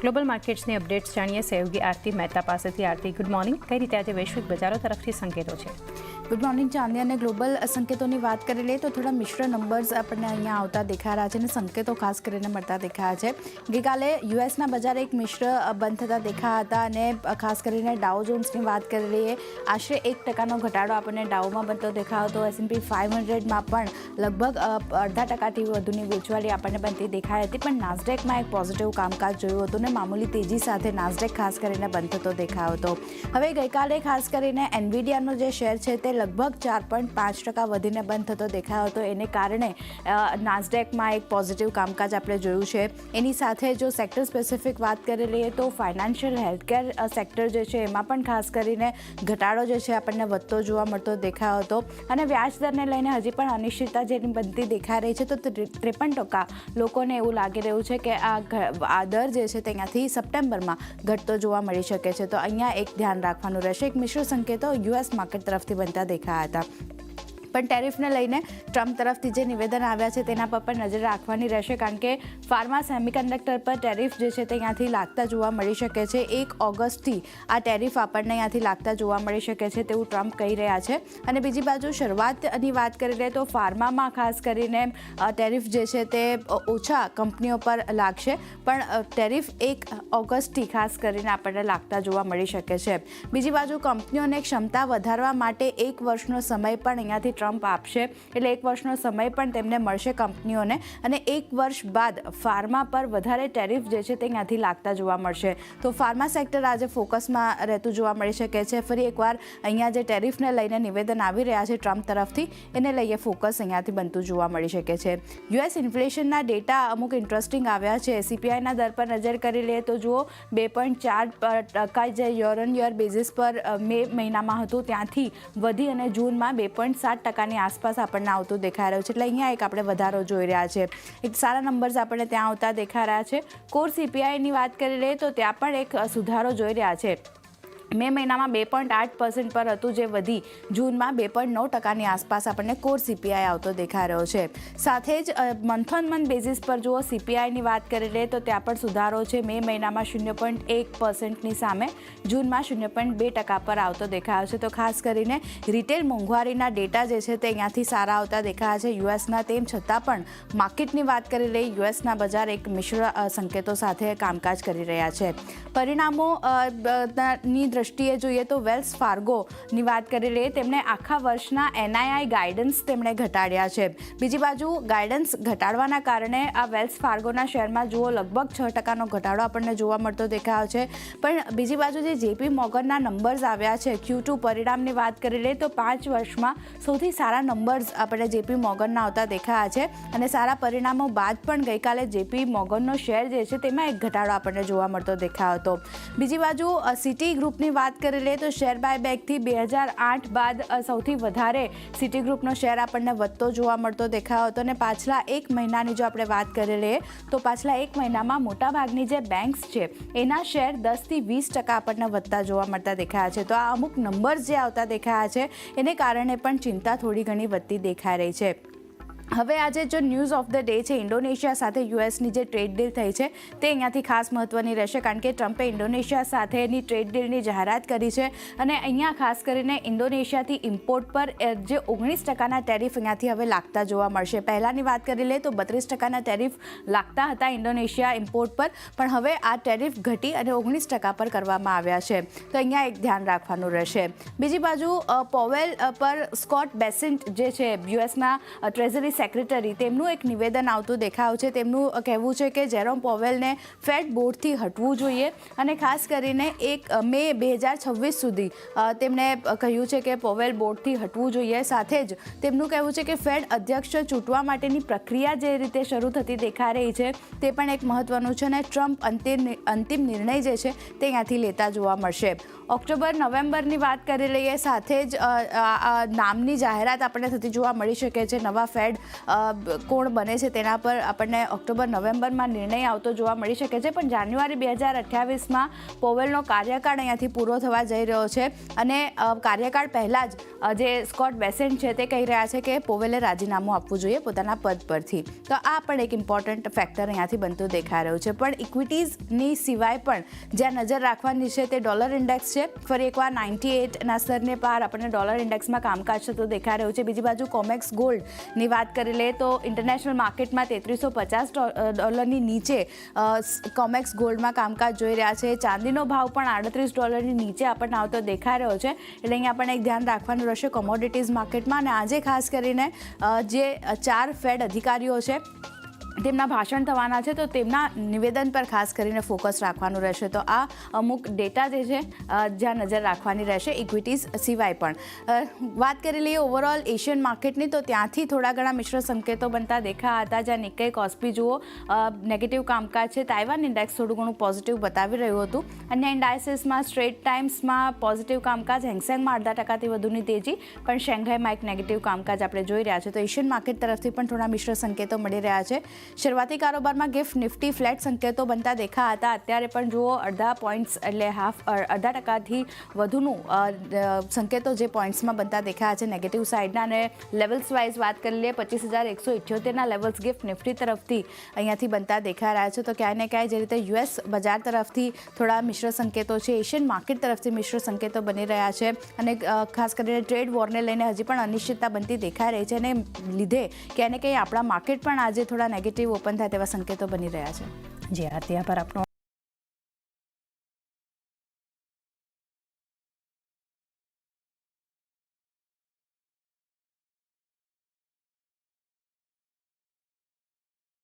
Global માર્કેટ્સની updates જાણીએ સહયોગી આરતી મહેતા પાસેથી. આરતી ગુડ મોર્નિંગ કઈ રીતે આજે વૈશ્વિક બજારો તરફથી સંકેતો છે? ગુડ મોર્નિંગ ચાંદી અને ગ્લોબલ સંકેતોની વાત કરી લઈએ તો થોડા મિશ્ર નંબર્સ આપણને અહીંયા આવતા દેખાઈ રહ્યા છે અને સંકેતો ખાસ કરીને મળતા દેખાયા છે. ગઈકાલે યુએસના બજાર એક મિશ્ર બંધ થતા દેખાયા હતા અને ખાસ કરીને ડાઉ જોન્સની વાત કરી લઈએ, આશરે એક ટકાનો ઘટાડો આપણને ડાઉમાં બનતો દેખાયો હતો. એસએનપી ફાઇવ હંડ્રેડમાં પણ લગભગ અડધા ટકાથી વધુની વેચવાળી આપણને બનતી દેખાઈ હતી, પણ નાસ્ડેકમાં એક પોઝિટિવ કામકાજ જોયું હતું ને મામૂલી તેજી સાથે નાસ્ડેક ખાસ કરીને બંધ થતો દેખાયો હતો. હવે ગઈકાલે ખાસ કરીને એનવીડિયાનો જે શેર છે તે લગભગ ચાર પોઈન્ટ પાંચ ટકા વધીને બંધ થતો દેખાયો હતો. એને કારણે નાસડેકમાં એક પોઝિટિવ કામકાજ આપણે જોયું છે. એની સાથે જો સેક્ટર સ્પેસિફિક વાત કરી લઈએ તો ફાઇનાન્શિયલ હેલ્થકેર સેક્ટર જે છે એમાં પણ ખાસ કરીને ઘટાડો જે છે આપણને વધતો જોવા મળતો દેખાયો હતો. અને વ્યાજ દરને લઈને હજી પણ અનિશ્ચિતતા જેની બનતી દેખાઈ રહી છે. તો ત્રેપન ટકા લોકોને એવું લાગી રહ્યું છે કે આ આ દર જે છે તે અહીંયાથી સપ્ટેમ્બરમાં ઘટતો જોવા મળી શકે છે. તો અહીંયા એક ધ્યાન રાખવાનું રહેશે. એક મિશ્ર સંકેતો યુએસ માર્કેટ તરફથી બનતા દેખાયા હતા. પણ ટેરિફને લઈને ટ્રમ્પ તરફથી જે નિવેદન આવ્યા છે તેના પર પણ નજર રાખવાની રહેશે, કારણ કે ફાર્મા સેમિકન્ડક્ટર પર ટેરિફ જે છે તે અહીંયાથી લાગતા જોવા મળી શકે છે. એક ઓગસ્ટથી આ ટેરિફ આપણને અહીંયાથી લાગતા જોવા મળી શકે છે તેવું ટ્રમ્પ કહી રહ્યા છે. અને બીજી બાજુ શરૂઆતની વાત કરીએ તો ફાર્મામાં ખાસ કરીને ટેરિફ જે છે તે ઓછા કંપનીઓ પર લાગશે, પણ ટેરિફ એક ઓગસ્ટથી ખાસ કરીને આપણને લાગતા જોવા મળી શકે છે. બીજી બાજુ કંપનીઓને ક્ષમતા વધારવા માટે એક વર્ષનો સમય પણ અહીંયાથી ટ્રમ્પ આપશે. એટલે એક વર્ષનો સમય પણ તેમને મળશે કંપનીઓને. અને એક વર્ષ બાદ ફાર્મા પર વધારે ટેરિફ જે છે તે અહીંયાથી લાગતા જોવા મળશે. તો ફાર્મા સેક્ટર આજે ફોકસમાં રહેતું જોવા મળી શકે છે. ફરી એકવાર અહીંયા જે ટેરિફને લઈને નિવેદન આવી રહ્યા છે ટ્રમ્પ તરફથી, એને લઈએ ફોકસ અહીંયાથી બનતું જોવા મળી શકે છે. યુએસ ઇન્ફ્લેશનના ડેટા અમુક ઇન્ટરેસ્ટિંગ આવ્યા છે. સીપીઆઈના દર પર નજર કરી લઈએ તો જુઓ, બે પોઈન્ટ ચાર ટકા જે યર ઓન યર બેઝિસ પર મે મહિનામાં હતું. ત્યાંથી વધી અને જૂનમાં બે પોઈન્ટ સાત ટકાની આસપાસ આપણને આવતું દેખાઈ રહ્યું છે. એટલે અહીંયા એક આપણે વધારો જોઈ રહ્યા છે. એક સારા નંબર્સ આપણને ત્યાં આવતા દેખાઈ રહ્યા છે. કોર સીપીઆઈની વાત કરી લઈએ તો ત્યાં પણ એક સુધારો જોઈ રહ્યા છે. મે મહિનામાં બે પોઈન્ટ આઠ પર્સન્ટ પર હતું જે વધી. જૂનમાં બે પોઈન્ટ નવ ટકાની આસપાસ આપણને કોર સીપીઆઈ આવતો દેખાઈ રહ્યો છે. સાથે જ મંથ ઓન મંથ બેઝિસ પર જુઓ સીપીઆઈની વાત કરી લઈએ તો ત્યાં પણ સુધારો છે. મે મહિનામાં શૂન્ય પોઈન્ટ એક પર્સન્ટની સામે, જૂનમાં શૂન્ય પોઈન્ટ બે ટકા પર આવતો દેખાયો છે. તો ખાસ કરીને રિટેલ મોંઘવારીના ડેટા જે છે તે અહીંયાથી સારા આવતા દેખાયા છે. યુએસના તેમ છતાં પણ માર્કેટની વાત કરી લઈએ યુએસના બજાર એક મિશ્ર સંકેતો સાથે કામકાજ કરી રહ્યા છે. પરિણામો ની દ્રષ્ટિએ જોઈએ તો વેલ્સ ફાર્ગોની વાત કરી લઈએ, તેમણે આખા વર્ષના એનઆઈઆઈ ગાઈડન્સ તેમણે ઘટાડ્યા છે. બીજી બાજુ ગાઈડન્સ ઘટાડવાના કારણે આ વેલ્સ ફાર્ગોના શેરમાં જુઓ, લગભગ છ ટકાનો ઘટાડો આપણને જોવા મળતો દેખાયો છે. પણ બીજી બાજુ જે જેપી મોગનના નંબર્સ આવ્યા છે ક્યુ ટુ પરિણામની વાત કરી લઈએ તો પાંચ વર્ષમાં સૌથી સારા નંબર્સ આપણે જેપી મોગનના આવતા દેખાયા છે. અને સારા પરિણામો બાદ પણ ગઈકાલે જેપી મોગનનો શેર જે છે તેમાં એક ઘટાડો આપણને જોવા મળતો દેખાયો હતો. બીજી બાજુ સિટી ગ્રુપની વાત કરી લઈએ તો શેર બાયબેકથી બે હજાર આઠ બાદ સૌથી વધારે સિટી ગ્રુપનો શેર આપણને વધતો જોવા મળતો દેખાયો હતો અને પાછલા એક મહિનાની જો આપણે વાત કરી લઈએ તો પાછલા એક મહિનામાં મોટાભાગની જે બેંક્સ છે, એના શેર દસથી વીસ ટકા આપણને વધતા જોવા મળતા દેખાયા છે. તો આ અમુક નંબર્સ જે આવતા દેખાયા છે, એને કારણે પણ ચિંતા થોડી ઘણી વધતી દેખાઈ રહી છે. હવે આજે જો ન્યૂઝ ઓફ ધ ડે છે, ઇન્ડોનેશિયા સાથે યુએસની જે ટ્રેડ ડીલ થઈ છે, તે અહીંયાથી ખાસ મહત્વની રહેશે કારણ કે ટ્રમ્પે ઇન્ડોનેશિયા સાથેની ટ્રેડ ડીલની જાહેરાત કરી છે અને અહીંયા ખાસ કરીને ઇન્ડોનેશિયાથી ઇમ્પોર્ટ પર જે ઓગણીસ ટકાના ટેરિફ અહીંયાથી હવે લાગતા જોવા મળશે. પહેલાંની વાત કરી લે તો બત્રીસ ટકાના ટેરિફ લાગતા હતા ઇન્ડોનેશિયા ઇમ્પોર્ટ પર, પણ હવે આ ટેરિફ ઘટી અને ઓગણીસ ટકા પર કરવામાં આવ્યા છે. તો અહીંયા એક ધ્યાન રાખવાનું રહેશે. બીજી બાજુ પોવેલ પર સ્કોટ બેસિન્ટ જે છે, યુએસના ટ્રેઝરી સેક્રેટરી, તેમનું એક નિવેદન આવતું દેખાયું છે. તેમનું કહેવું છે કે જેરોમ પોવેલને ફેડ બોર્ડથી હટવું જોઈએ અને ખાસ કરીને એક મે બે હજાર છવ્વીસ સુધી તેમણે કહ્યું છે કે પોવેલ બોર્ડથી હટવું જોઈએ. સાથે જ તેમનું કહેવું છે કે ફેડ અધ્યક્ષ ચૂંટવા માટેની પ્રક્રિયા જે રીતે શરૂ થતી દેખાઈ રહી છે, તે પણ એક મહત્વનું છે અને ટ્રમ્પ અંતિમ અંતિમ નિર્ણય જે છે, તે અહીંયાથી લેતા જોવા મળશે. ઓક્ટોબર, નવેમ્બરની વાત કરી લઈએ, સાથે જ નામની જાહેરાત આપણને થતી જોવા મળી શકે છે. નવા ફેડ કોણ બને છે તેના પર આપણને ઓક્ટોબર, નવેમ્બરમાં નિર્ણય આવતો જોવા મળી શકે છે. પણ જાન્યુઆરી બે હજાર અઠ્યાવીસમાં પોવેલનો કાર્યકાળ અહીંયાથી પૂરો થવા જઈ રહ્યો છે અને કાર્યકાળ પહેલાં જ જે સ્કોટ બેસેન્ટ છે તે કહી રહ્યા છે કે પોવેલે રાજીનામું આપવું જોઈએ પોતાના પદ પરથી. તો આ પણ એક ઇમ્પોર્ટન્ટ ફેક્ટર અહીંયાથી બનતું દેખાઈ રહ્યું છે. પણ ઇક્વિટીઝની સિવાય પણ જ્યાં નજર રાખવાની છે તે ડોલર ઇન્ડેક્સ છે. ફરી એકવાર નાઇન્ટી એટના સ્તરને પાર આપણને ડોલર ઇન્ડેક્સમાં કામકાજ થતું દેખાઈ રહ્યું છે. બીજી બાજુ કોમેક્સ ગોલ્ડની વાત કરી લઈએ તો ઇન્ટરનેશનલ માર્કેટમાં તેત્રીસો પચાસ ડોલરની નીચે કોમેક્સ ગોલ્ડમાં કામકાજ જોઈ રહ્યા છે. ચાંદીનો ભાવ પણ આડત્રીસ ડોલરની નીચે આપણને આવતો દેખાઈ રહ્યો છે. એટલે અહીંયા આપણને એક ધ્યાન રાખવાનું રહેશે કોમોડિટીઝ માર્કેટમાં અને આજે ખાસ કરીને જે ચાર ફેડ અધિકારીઓ છે તેમના ભાષણ થવાના છે, તો તેમના નિવેદન પર ખાસ કરીને ફોકસ રાખવાનું રહેશે. તો આ અમુક ડેટા જે છે જ્યાં નજર રાખવાની રહેશે ઇક્વિટીઝ સિવાય પણ. વાત કરી લઈએ ઓવરઓલ એશિયન માર્કેટની તો ત્યાંથી થોડા ઘણા મિશ્ર સંકેતો બનતા દેખાયા હતા, જ્યાં નિક્કઈ કોસ્પી જુઓ નેગેટિવ કામકાજ છે તાઇવાન ઇન્ડેક્સ થોડું ઘણું પોઝિટિવ બતાવી રહ્યું હતું. અન્ય ઇન્ડાયસીસમાં સ્ટ્રેટ ટાઈમ્સમાં પોઝિટિવ કામકાજ હેંગસેંગમાં અડધા ટકાથી વધુની તેજી, પણ શેંઘાઈમાં એક નેગેટિવ કામકાજ આપણે જોઈ રહ્યા છે. તો એશિયન માર્કેટ તરફથી પણ થોડા મિશ્ર સંકેતો મળી રહ્યા છે. શરૂઆતી કારોબારમાં ગિફ્ટ, નિફ્ટી, ફ્લેટ સંકેતો બનતા દેખા હતા. અત્યારે પણ જુઓ, અડધા પોઈન્ટ્સ એટલે હાફ અડધા ટકાથી વધુનું સંકેતો જે પોઈન્ટ્સમાં બનતા દેખાયા છે. નેગેટિવ સાઇડના અને લેવલ્સ વાઇઝ વાત કરી લઈએ, પચીસ હજાર એકસો ઇઠ્યોતેરના લેવલ્સ ગિફ્ટ, નિફ્ટી તરફથી અહીંયાથી બનતા દેખાઈ રહ્યા છે. તો ક્યાંય ને ક્યાંય જે રીતે યુએસ બજાર તરફથી થોડા મિશ્ર સંકેતો છે, એશિયન માર્કેટ તરફથી મિશ્ર સંકેતો બની રહ્યા છે અને ખાસ કરીને ટ્રેડ વોરને લઈને હજી પણ અનિશ્ચિતતા બનતી દેખાઈ રહી છે અને લીધે ક્યાંય ને ક્યાંય આપણા માર્કેટ પણ આજે થોડા નેગેટિવ ઓપન થાય તેવા સંકેતો બની રહ્યા છે. જી આરતી પર આપનો.